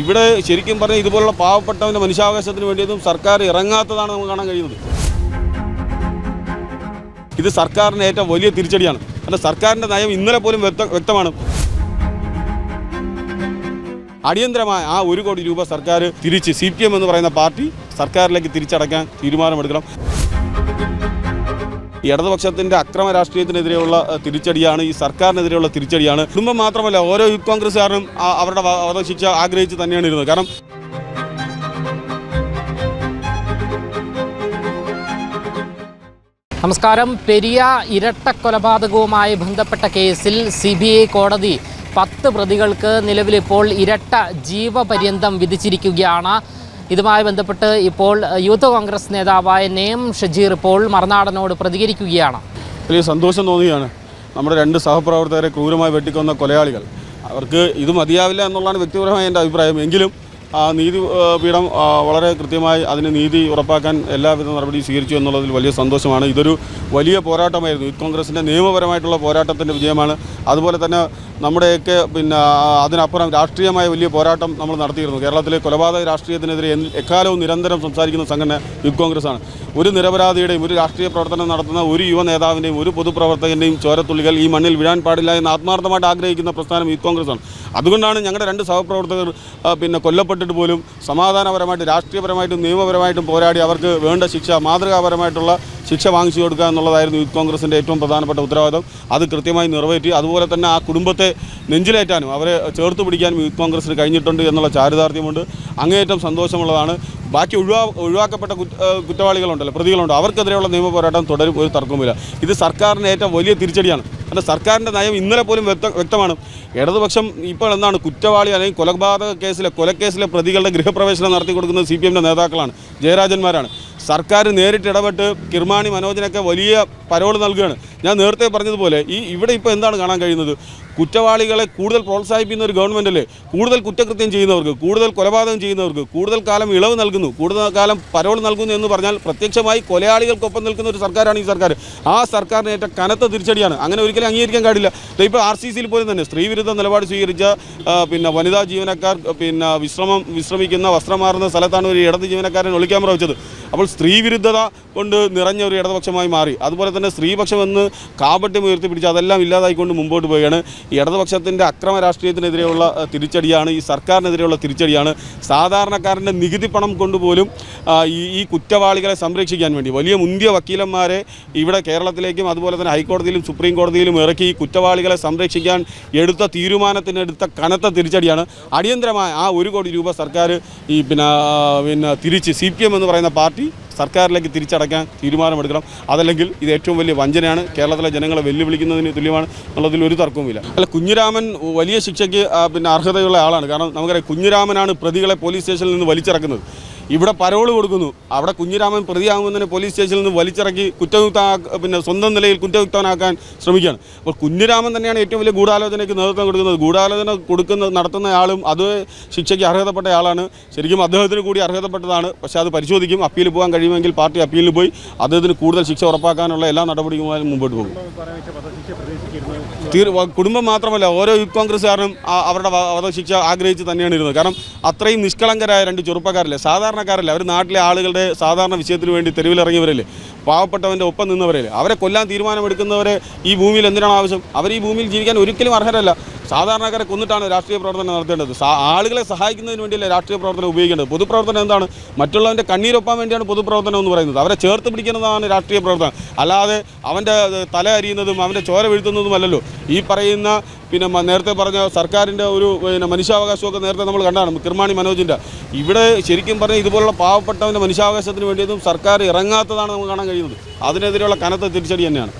ഇവിടെ ശരിക്കും പറഞ്ഞാൽ ഇതുപോലുള്ള പാവപ്പെട്ടവന്റെ മനുഷ്യാവകാശത്തിന് വേണ്ടിയതും സർക്കാർ ഇറങ്ങാത്തതാണ് നമുക്ക് കാണാൻ കഴിയുന്നത്. ഇത് സർക്കാരിന് ഏറ്റവും വലിയ തിരിച്ചടിയാണ്. അല്ല സർക്കാരിന്റെ നയം ഇന്നലെ പോലും വ്യക്തമാണ്. അടിയന്തരമായ ആ ഒരു കോടി രൂപ സർക്കാർ തിരിച്ച് സി പി എം എന്ന് പറയുന്ന പാർട്ടി സർക്കാരിലേക്ക് തിരിച്ചടക്കാൻ തീരുമാനമെടുക്കണം. ഇടതുപക്ഷത്തിന്റെ അക്രമ രാഷ്ട്രീയത്തിനെതിരെയുള്ള തിരിച്ചടിയാണ് ഈ സർക്കാരിനെതിരെയുള്ള തിരിച്ചടിയാണ്. കുടുംബം മാത്രമല്ല ഓരോ യൂത്ത് കോൺഗ്രസ്സുകാരനും അവരുടെ വധശിക്ഷ ആഗ്രഹിച്ച് തന്നെയാണ് ഇരുന്നത്. കാരണം നമസ്കാരം. പെരിയ ഇരട്ട കൊലപാതകവുമായി ബന്ധപ്പെട്ട കേസിൽ സി ബി ഐ കോടതി പത്ത് പ്രതികൾക്ക് നിലവിലിപ്പോൾ ഇരട്ട ജീവപര്യന്തം വിധിച്ചിരിക്കുകയാണ്. ഇതുമായി ബന്ധപ്പെട്ട് ഇപ്പോൾ യൂത്ത് കോൺഗ്രസ് നേതാവായ നേം ഷജീർ ഇപ്പോൾ മറുനാടനോട് പ്രതികരിക്കുകയാണ്. വലിയ സന്തോഷം തോന്നുകയാണ്. നമ്മുടെ രണ്ട് സഹപ്രവർത്തകരെ ക്രൂരമായി വെട്ടിക്കൊന്ന കൊലയാളികൾ. അവർക്ക് ഇത് മതിയാവില്ല എന്നുള്ളതാണ് വ്യക്തിപരമായ എന്റെ അഭിപ്രായം. എങ്കിലും നീതി ആ, പീഠം ആ, വളരെ കൃത്യമായി അതിന് നീതി ഉറപ്പാക്കാൻ എല്ലാവിധ നടപടിയും സ്വീകരിച്ചു എന്നുള്ളതിൽ വലിയ സന്തോഷമാണ്. ഇതൊരു വലിയ പോരാട്ടമായിരുന്നു. യൂത്ത് കോൺഗ്രസിന്റെ നിയമപരമായിട്ടുള്ള പോരാട്ടത്തിന്റെ വിജയമാണ്. അതുപോലെ തന്നെ നമ്മുടെയൊക്കെ പിന്നെ അതിനപ്പുറം രാഷ്ട്രീയമായ വലിയ പോരാട്ടം നമ്മൾ നടത്തിയിരുന്നു. കേരളത്തിലെ കൊലപാതക രാഷ്ട്രീയത്തിനെതിരെ എക്കാലവും നിരന്തരം സംസാരിക്കുന്ന സംഘടന യൂത്ത് കോൺഗ്രസ്സാണ് ഒരു നിരപരാധിയുടെയും ഒരു രാഷ്ട്രീയ പ്രവർത്തനം നടത്തുന്ന ഒരു യുവ നേതാവിന്റെയും ഒരു പൊതുപ്രവർത്തകന്റെയും ചോരത്തുള്ളികൾ ഈ മണ്ണിൽ വീഴാൻ പാടില്ല എന്ന് ആത്മാർത്ഥമായിട്ട് ആഗ്രഹിക്കുന്ന പ്രസ്ഥാനം യൂത്ത് കോൺഗ്രസ്സാണ് അതുകൊണ്ടാണ് ഞങ്ങളുടെ രണ്ട് സഹപ്രവർത്തകർ പിന്നെ പിന്നെ കൊല്ലപ്പെട്ടിട്ട് പോലും സമാധാനപരമായിട്ട് രാഷ്ട്രീയപരമായിട്ടും നിയമപരമായിട്ടും പോരാടി അവർക്ക് വേണ്ട ശിക്ഷ മാതൃകാപരമായിട്ടുള്ള ശിക്ഷ വാങ്ങിച്ചു കൊടുക്കുക എന്നുള്ളതായിരുന്നു യൂത്ത് കോൺഗ്രസിന്റെ ഏറ്റവും പ്രധാനപ്പെട്ട ഉത്തരവാദിത്വം അത് കൃത്യമായി നിറവേറ്റി അതുപോലെ തന്നെ ആ കുടുംബത്തെ നെഞ്ചിലേറ്റാനും അവരെ ചേർത്ത് പിടിക്കാനും യൂത്ത് കോൺഗ്രസിന് കഴിഞ്ഞിട്ടുണ്ട് എന്നുള്ള ചാരിതാർത്ഥ്യമുണ്ട്. അങ്ങേയറ്റം സന്തോഷമുള്ളതാണ്. ബാക്കി ഒഴിവാ ഒഴിവാക്കപ്പെട്ട കുറ്റ കുറ്റവാളികളുണ്ടല്ലോ പ്രതികളുണ്ട് അവർക്കെതിരെയുള്ള നിയമ പോരാട്ടം തുടരും ഒരു തർക്കവുമില്ല. ഇത് സർക്കാരിന് ഏറ്റവും വലിയ തിരിച്ചടിയാണ്. അല്ല സർക്കാരിന്റെ നയം ഇന്നലെ പോലും വ്യക്ത വ്യക്തമാണ്. ഇടതുപക്ഷം ഇപ്പോൾ എന്താണ് കുറ്റവാളി അല്ലെങ്കിൽ കൊലപാതക കേസിലെ കൊലക്കേസിലെ പ്രതികളുടെ ഗൃഹപ്രവേശനം നടത്തി കൊടുക്കുന്നത് സി പി എമ്മിന്റെ നേതാക്കളാണ് ജയരാജന്മാരാണ്. സർക്കാർ നേരിട്ട് ഇടപെട്ട് കിർമാണി മനോജിനൊക്കെ വലിയ പരോൾ നൽകുകയാണ്. ഞാൻ നേരത്തെ പറഞ്ഞതുപോലെ ഈ ഇവിടെ ഇപ്പോൾ എന്താണ് കാണാൻ കഴിയുന്നത്? കുറ്റവാളികളെ കൂടുതൽ പ്രോത്സാഹിപ്പിക്കുന്ന ഒരു ഗവൺമെന്റ് അല്ലേ കൂടുതൽ കുറ്റകൃത്യം ചെയ്യുന്നവർക്ക് കൂടുതൽ കൊലപാതകം ചെയ്യുന്നവർക്ക് കൂടുതൽ കാലം ഇളവ് നൽകുന്നു കൂടുതൽ കാലം പരോൾ നൽകുന്നു എന്ന് പറഞ്ഞാൽ പ്രത്യക്ഷമായി കൊലയാളികൾക്കൊപ്പം നിൽക്കുന്ന ഒരു സർക്കാരാണ് ഈ സർക്കാർ. ആ സർക്കാരിന് ഏറ്റ കനത്ത തിരിച്ചടിയാണ്. അങ്ങനെ ഒരിക്കലും അംഗീകരിക്കാൻ കഴിയില്ല. ഇപ്പോൾ ആർ സി സിയിൽ പോലും തന്നെ സ്ത്രീവിരുദ്ധ നിലപാട് സ്വീകരിച്ച പിന്നെ വനിതാ ജീവനക്കാർ പിന്നെ വിശ്രമം വിശ്രമിക്കുന്ന വസ്ത്രം മാറുന്ന സ്ഥലത്താണ് ഒരു ഇടത് ജീവനക്കാരൻ ഒളിക്യാമറ വെച്ചത്. അപ്പോൾ സ്ത്രീവിരുദ്ധത കൊണ്ട് നിറഞ്ഞ ഒരു ഇടതുപക്ഷമായി മാറി. അതുപോലെ തന്നെ സ്ത്രീപക്ഷം എന്ന് കാപട്യം ഉയർത്തിപ്പിടിച്ച് അതെല്ലാം ഇല്ലാതായിക്കൊണ്ട് മുമ്പോട്ട് പോവുകയാണ്. ഇടതുപക്ഷത്തിന്റെ അക്രമ രാഷ്ട്രീയത്തിനെതിരെയുള്ള തിരിച്ചടിയാണ് ഈ സർക്കാരിനെതിരെയുള്ള തിരിച്ചടിയാണ്. സാധാരണക്കാരന്റെ നികുതി പണം കൊണ്ടുപോലും ഈ ഈ കുറ്റവാളികളെ സംരക്ഷിക്കാൻ വേണ്ടി വലിയ മുന്തിയ വക്കീലന്മാരെ ഇവിടെ കേരളത്തിലേക്കും അതുപോലെ തന്നെ ഹൈക്കോടതിയിലും സുപ്രീം കോടതിയിലും ഇറക്കി ഈ കുറ്റവാളികളെ സംരക്ഷിക്കാൻ എടുത്ത തീരുമാനത്തിനെടുത്ത കനത്ത തിരിച്ചടിയാണ്. അടിയന്തരമായ ആ ഒരു കോടി രൂപ സർക്കാർ ഈ പിന്നെ പിന്നെ തിരിച്ച് സി എന്ന് പറയുന്ന പാർട്ടി സർക്കാരിലേക്ക് തിരിച്ചടക്കാൻ തീരുമാനമെടുക്കണം. അതല്ലെങ്കിൽ ഇത് ഏറ്റവും വലിയ വഞ്ചനയാണ്. കേരളത്തിലെ ജനങ്ങളെ വെല്ലുവിളിക്കുന്നതിന് തുല്യമാണ് എന്നുള്ളതിൽ ഒരു തർക്കവുമില്ല. അല്ല കുഞ്ഞിരാമൻ വലിയ ശിക്ഷയ്ക്ക് പിന്നെ അർഹതയുള്ള ആളാണ്. കാരണം നമുക്കറിയാം കുഞ്ഞുരാമനാണ് പ്രതികളെ പോലീസ് സ്റ്റേഷനിൽ നിന്ന് വലിച്ചിറക്കുന്നത്. ഇവിടെ പരോൾ കൊടുക്കുന്നു. അവിടെ കുഞ്ഞിരാമൻ പ്രതിയാകുന്നതിന് പോലീസ് സ്റ്റേഷനിൽ നിന്ന് വലിച്ചിറക്കി കുറ്റയുക്ത പിന്നെ സ്വന്തം നിലയിൽ കുറ്റയുക്തനാക്കാൻ ശ്രമിക്കുകയാണ്. അപ്പോൾ കുഞ്ഞിരാമൻ തന്നെയാണ് ഏറ്റവും വലിയ ഗൂഢാലോചനയ്ക്ക് നേതൃത്വം കൊടുക്കുന്നത്. ഗൂഢാലോചന കൊടുക്കുന്ന നടത്തുന്ന ആളും അത് ശിക്ഷയ്ക്ക് അർഹതപ്പെട്ട ആളാണ്. ശരിക്കും അദ്ദേഹത്തിന് കൂടി അർഹതപ്പെട്ടതാണ്. പക്ഷേ അത് പരിശോധിക്കും. അപ്പീൽ പോകാൻ കഴിയുമെങ്കിൽ പാർട്ടി അപ്പീലിൽ പോയി അദ്ദേഹത്തിന് കൂടുതൽ ശിക്ഷ ഉറപ്പാക്കാനുള്ള എല്ലാ നടപടികളുമായും മുമ്പോട്ട് പോകും. തീർ കുടുംബം മാത്രമല്ല ഓരോ യൂത്ത് കോൺഗ്രസ്സുകാരനും അവരുടെ വധശിക്ഷ ആഗ്രഹിച്ച് തന്നെയാണ് ഇരുന്നത്. കാരണം അത്രയും നിഷ്കളങ്കരായ രണ്ട് ചെറുപ്പക്കാരല്ലേ? സാധാരണക്കാരല്ലേ? അവർ നാട്ടിലെ ആളുകളുടെ സാധാരണ വിഷയത്തിന് വേണ്ടി തെരുവിലിറങ്ങിയവരല്ലേ? പാവപ്പെട്ടവന്റെ ഒപ്പം നിന്നവരല്ലേ? അവരെ കൊല്ലാൻ തീരുമാനമെടുക്കുന്നവരെ ഈ ഭൂമിയിൽ എന്തിനാണ് ആവശ്യം? അവർ ഈ ഭൂമിയിൽ ജീവിക്കാൻ ഒരിക്കലും അർഹരല്ല. സാധാരണക്കാരെ കൊന്നിട്ടാണ് രാഷ്ട്രീയ പ്രവർത്തനം നടത്തേണ്ടത്. ആളുകളെ സഹായിക്കുന്നതിന് വേണ്ടിയല്ലേ രാഷ്ട്രീയ പ്രവർത്തനം ഉപയോഗിക്കേണ്ടത്. പൊതുപ്രവർത്തനം എന്താണ്? മറ്റുള്ളവന്റെ കണ്ണീരൊപ്പാൻ വേണ്ടിയാണ് പൊതുപ്രവർത്തനം എന്ന് പറയുന്നത്. അവരെ ചേർത്ത് പിടിക്കുന്നതാണ് രാഷ്ട്രീയ പ്രവർത്തനം. അല്ലാതെ അവന്റെ തല അരിയുന്നതും അവന്റെ ചോര വീഴ്ത്തുന്നതും അല്ലല്ലോ. ഈ പറയുന്ന പിന്നെ നേരത്തെ പറഞ്ഞ സർക്കാരിന്റെ ഒരു പിന്നെ മനുഷ്യാവകാശമൊക്കെ നേരത്തെ നമ്മൾ കണ്ടാണ്. കിർമാണി മനോജിന്റെ ഇവിടെ ശരിക്കും പറഞ്ഞാൽ ഇതുപോലുള്ള പാവപ്പെട്ടവന്റെ മനുഷ്യാവകാശത്തിന് വേണ്ടിയതും സർക്കാർ ഇറങ്ങാത്തതാണ് നമുക്ക് കാണാൻ കഴിയുന്നത്. അതിനെതിരെയുള്ള കനത്ത തിരിച്ചടി തന്നെയാണ്.